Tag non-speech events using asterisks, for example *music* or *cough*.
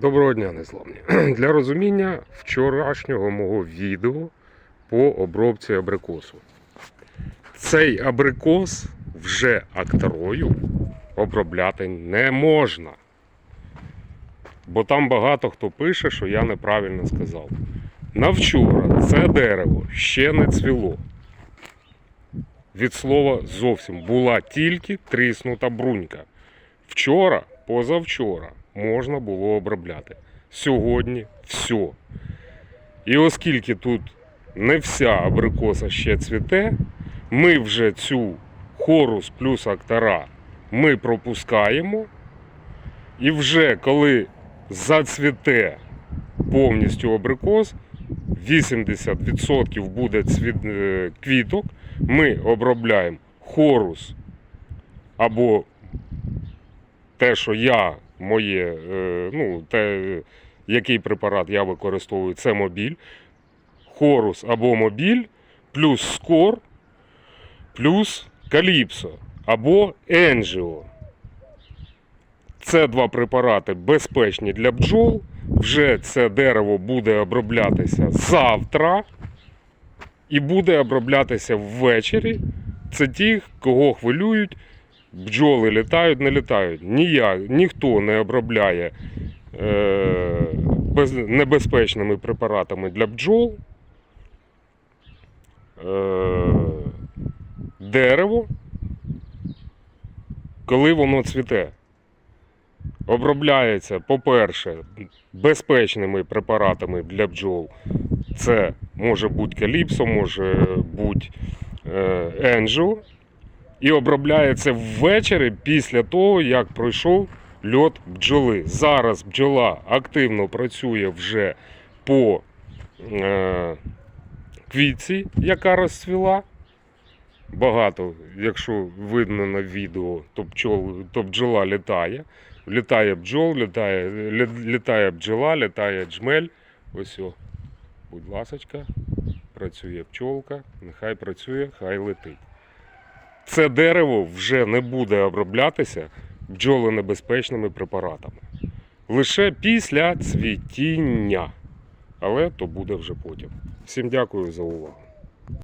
Доброго дня, незламні. *clears throat* Для розуміння вчорашнього мого відео по обробці абрикосу. Цей абрикос вже акторою обробляти не можна. Бо там багато хто пише, що я неправильно сказав. На вчора це дерево ще не цвіло. Від слова зовсім була тільки тріснута брунька. Вчора, позавчора можна було обробляти. Сьогодні все. І оскільки тут не вся абрикоса ще цвіте, ми вже цю хорус плюс актара ми пропускаємо. І вже коли зацвіте повністю абрикос, 80% буде цвіт, е, квіток, ми обробляємо хорус або те, що я моє, е, ну, те, який препарат я використовую, це мобіль, хорус або мобіль, плюс скор, плюс каліпсо або енжіо. Це два препарати безпечні для бджол. Вже це дерево буде оброблятися завтра і буде оброблятися ввечері. Це ті, кого хвилюють, бджоли літають, не літають. Ніяк, ніхто не обробляє е, без, небезпечними препаратами для бджол. Е, дерево, коли воно цвіте. Обробляється, по-перше, безпечними препаратами для бджол. Це може бути каліпсо, може бути е, енджіо. І обробляється ввечері після того, як пройшов льот бджоли. Зараз бджола активно працює вже по е, квітці, яка розцвіла. Багато, якщо видно на відео, то, бджол, то бджола літає. Літає бджол, літає, літає бджола, літає джмель. Ось о, будь ласочка, працює пчолка, нехай працює, хай летить. Це дерево вже не буде оброблятися бджоленебезпечними препаратами. Лише після цвітіння. Але то буде вже потім. Всім дякую за увагу.